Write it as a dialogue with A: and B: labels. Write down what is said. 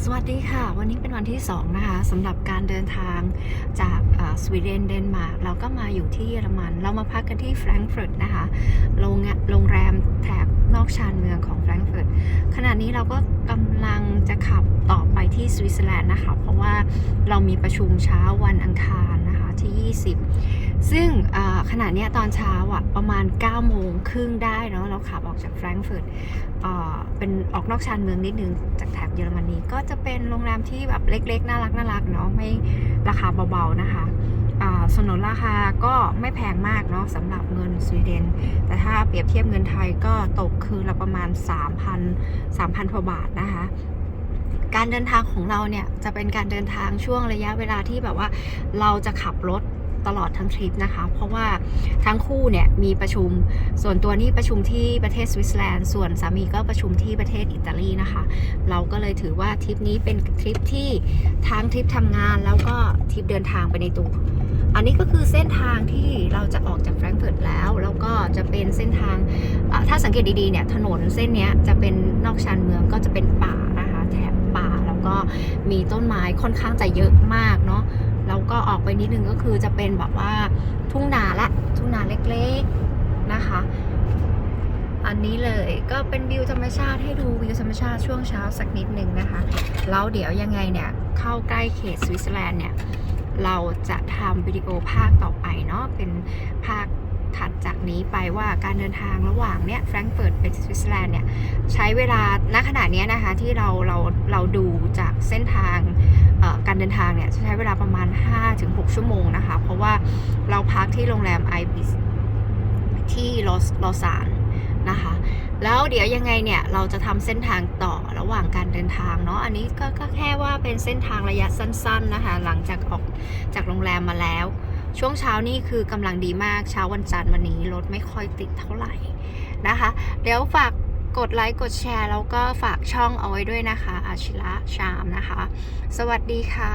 A: สวัสดีค่ะ วันนี้เป็นวันที่ 2 นะคะสำหรับการเดินทางจากสวีเดนเดนมาร์กเราก็มาอยู่ที่เยอรมัน เรามาพักกันที่แฟรงก์เฟิร์ตนะคะโรงงานโรงแรมแถบนอกชานเมืองของแฟรงก์เฟิร์ตขณะนี้เราก็กำลังจะขับต่อไปที่สวิตเซอร์แลนด์นะคะ เพราะว่าเรามีประชุมเช้าวันอังคารนะคะที่ 20 ซึ่ง ขณะเนี้ยตอนเช้าอะประมาณ9โมงครึ่งได้เนาะเราขับออกจากแฟรงก์เฟิร์ตเป็นออกนอกชานเมืองนิดนึงจากแถบเยอรมนีก็จะเป็นโรงแรมที่แบบเล็กๆ น่ารักน่ารักเนาะไม่ราคาเบาๆนะคะสนนราคาก็ไม่แพงมากเนาะสำหรับเงินสวีเดน แต่ถ้าเปรียบเทียบเงินไทยก็ตกคืนละประมาณ 3,000 3,000กว่าบาทนะคะการเดินทางของเราเนี่ยจะเป็นการเดินทางช่วงระยะเวลาที่แบบว่าเราจะขับรถ ตลอดทั้งทริปนะคะ เพราะว่าทั้งคู่เนี่ยมีประชุม ส่วนตัวนี่ประชุมที่ประเทศสวิตเซอร์แลนด์ ส่วนสามีก็ประชุมที่ประเทศอิตาลีนะคะ เราก็เลยถือว่าทริปนี้เป็นทริปที่ทั้งทริปทำงานแล้วก็ทริปเดินทางไปในตัว อันนี้ก็คือเส้นทางที่เราจะออกจากแฟรงก์เฟิร์ตแล้ว แล้วก็จะเป็นเส้นทาง ถ้าสังเกตดีๆเนี่ยถนนเส้นนี้จะเป็นนอกชานเมืองก็จะเป็นป่านะคะแถบป่าแล้วก็มีต้นไม้ค่อนข้างจะเยอะมากเนาะ แล้วก็ออกไปนิดนึงก็คือจะเป็นแบบว่าทุ่งนาละ ทุ่งนาเล็กๆนะคะ อันนี้เลยก็เป็นวิวธรรมชาติให้ดูวิวธรรมชาติช่วงเช้าสักนิดหนึ่งนะคะ แล้วเดี๋ยวยังไงเนี่ยเข้าใกล้เขตสวิตเซอร์แลนด์เนี่ยเราจะทำวิดีโอภาคต่อไปเนาะเป็นภาคถัดจากนี้ไปว่าการเดินทางระหว่างเนี่ยแฟรงก์เฟิร์ตไปสวิตเซอร์แลนด์เนี่ยใช้เวลาณขณะนี้นะคะที่เราเราเราดูจากเส้นทาง การเดินทางเนี่ยจะใช้เวลาประมาณ 5-6 ชั่วโมงนะคะ เพราะว่าเราพักที่โรงแรมไอบิสที่ลอสลอซานนะคะ แล้วเดี๋ยวยังไงเนี่ย เราจะทำเส้นทางต่อระหว่างการเดินทางเนาะ อันนี้ก็ก็แค่ว่าเป็นเส้นทางระยะสั้น ๆนะคะ หลังจากออกจากโรงแรมมาแล้ว ช่วงเช้านี่คือกำลังดีมากเช้าวันจันทร์วันนี้รถไม่ค่อยติดเท่าไหร่นะคะ เดี๋ยวฝาก กดไลค์กดแชร์ แล้วก็ฝากช่องเอาไว้ด้วยนะคะอาชิระชามนะคะ สวัสดีค่ะ